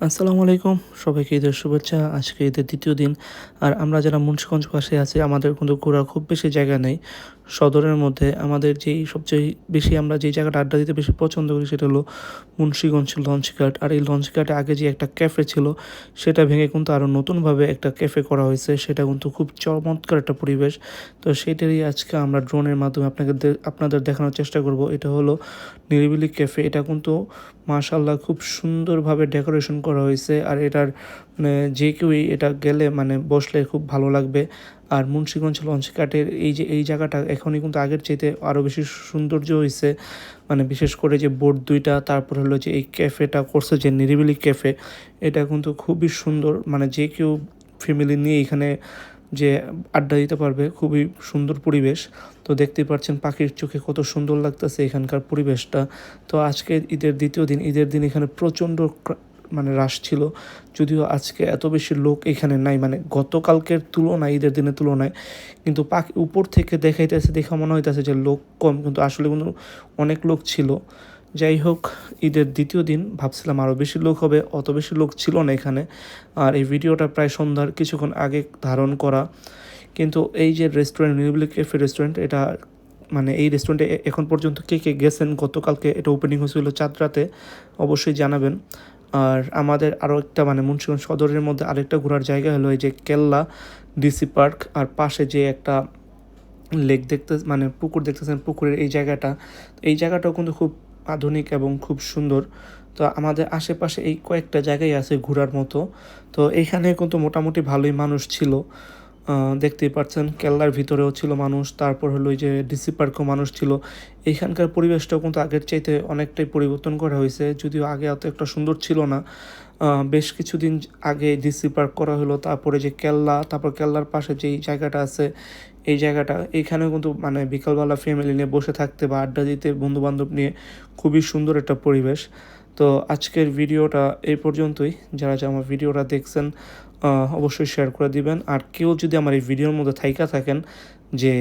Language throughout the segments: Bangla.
আসসালামু আলাইকুম, সবাইকে ঈদের শুভেচ্ছা। আজকে ঈদের দ্বিতীয় দিন, আর আমরা যারা মুন্সিগঞ্জ পাশে আছি, আমাদের কিন্তু ঘোরার খুব বেশি জায়গা নেই। সদরের মধ্যে আমাদের যেই সবচেয়ে বেশি আমরা যেই জায়গাটা আড্ডা দিতে বেশি পছন্দ করি সেটা হলো মুন্সিগঞ্জ লঞ্চ ঘাট আর এই লঞ্চ ঘাটে আগে যে একটা ক্যাফে ছিল, সেটা ভেঙে কিন্তু আরও নতুনভাবে একটা ক্যাফে করা হয়েছে। সেটা কিন্তু খুব চমৎকার একটা পরিবেশ। তো সেটারই আজকে আমরা ড্রোনের মাধ্যমে আপনাকে আপনাদের দেখানোর চেষ্টা করব। এটা হলো নিরিবিলি ক্যাফে। এটা কিন্তু মাশাল্লাহ খুব সুন্দরভাবে ডেকোরেশন করা হয়েছে। আর এটার মানে যে কেউই এটা গেলে মানে বসলে খুব ভালো লাগবে। আর মুন্সিগঞ্জ লঞ্চ ঘাটের এই যে, এই জায়গাটা এখনই কিন্তু আগের চাইতে আরও বেশি সৌন্দর্য হয়েছে মানে বিশেষ করে যে বোর্ড দুইটা, তারপর হলো যে এই ক্যাফেটা করছে যে নিরিবিলি ক্যাফে, এটা কিন্তু খুবই সুন্দর। মানে যে কেউ ফ্যামিলি নিয়ে এখানে যে আড্ডা দিতে পারবে, খুবই সুন্দর পরিবেশ। তো দেখতেই পাচ্ছেন পাখির চোখে কত সুন্দর লাগতেছে এখানকার পরিবেশটা। তো আজকে ঈদের দ্বিতীয় দিন, ঈদের দিন এখানে প্রচণ্ড মানে রাশ ছিল। যদিও আজকে এত বেশি লোক এখানে নাই মানে গতকালকের তুলনায়, ঈদের দিনের তুলনায়। কিন্তু পাখি উপর থেকে দেখাইতেছে, দেখা মনে হইতেছে যে লোক কম, কিন্তু আসলে কিন্তু অনেক লোক ছিল। যাই হোক, ঈদের দ্বিতীয় দিন ভাবছিলাম আরও বেশি লোক হবে, অত বেশি লোক ছিল না এখানে। আর এই ভিডিওটা প্রায় সন্ধ্যার কিছুক্ষণ আগে ধারণ করা। কিন্তু এই যে রেস্টুরেন্ট নিউবিলি ক্যাফে রেস্টুরেন্ট এটা মানে এই রেস্টুরেন্টে এখন পর্যন্ত কে কে গেছেন, গতকালকে এটা ওপেনিং হয়েছিল চাঁদরাতে, অবশ্যই জানাবেন। আর আমাদের আরও একটা মানে মুন্সিগঞ্জ সদরের মধ্যে আরেকটা ঘোরার জায়গা হলো এই যে কেল্লা ডিসি পার্ক আর পাশে যে একটা লেক দেখতে মানে পুকুর দেখতেছেন, পুকুরের এই জায়গাটা। এই জায়গাটাও কিন্তু খুব আধুনিক এবং খুব সুন্দর। তো আমাদের আশেপাশে এই কয়েকটা জায়গায় আছে ঘোরার মতো। তো এইখানে কিন্তু মোটামুটি ভালোই মানুষ ছিল। দেখতেই পাচ্ছেন, কেল্লার ভিতরেও ছিল মানুষ, তারপর হলো যে ডিসি পার্কও মানুষ ছিল। এইখানকার পরিবেশটাও কিন্তু আগের চাইতে অনেকটাই পরিবর্তন করা হয়েছে, যদিও আগে অত একটা সুন্দর ছিল না। বেশ কিছুদিন আগে ডিসি পার্ক করা হলো, তারপরে যে কেল্লা, তারপর কেল্লার পাশে যেই জায়গাটা আছে, এই জায়গাটা, এইখানেও কিন্তু মানে বিকালবেলা ফ্যামিলি নিয়ে বসে থাকতে বা আড্ডা দিতে বন্ধু বান্ধব নিয়ে খুবই সুন্দর একটা পরিবেশ। তো আজকের ভিডিওটা এই পর্যন্তই। যারা যারা আমার ভিডিওটা দেখছেন অবশ্যই শেয়ার করে দিবেন। আর কেউ যদি আমার এই ভিডিওর মধ্যে থাইকা থাকেন যে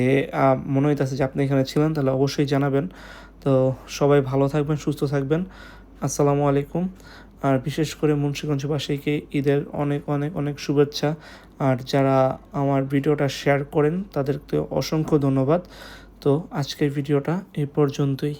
মনে হইতেছে যে আপনি এখানে ছিলেন, তাহলে অবশ্যই জানাবেন। তো সবাই ভালো থাকবেন, সুস্থ থাকবেন। আসসালামু আলাইকুম। আর বিশেষ করে মুন্সিগঞ্জবাসীকে ঈদের অনেক অনেক অনেক শুভেচ্ছা। আর যারা আমার ভিডিওটা শেয়ার করেন, তাদেরকে অসংখ্য ধন্যবাদ। তো আজকের ভিডিওটা এই পর্যন্তই।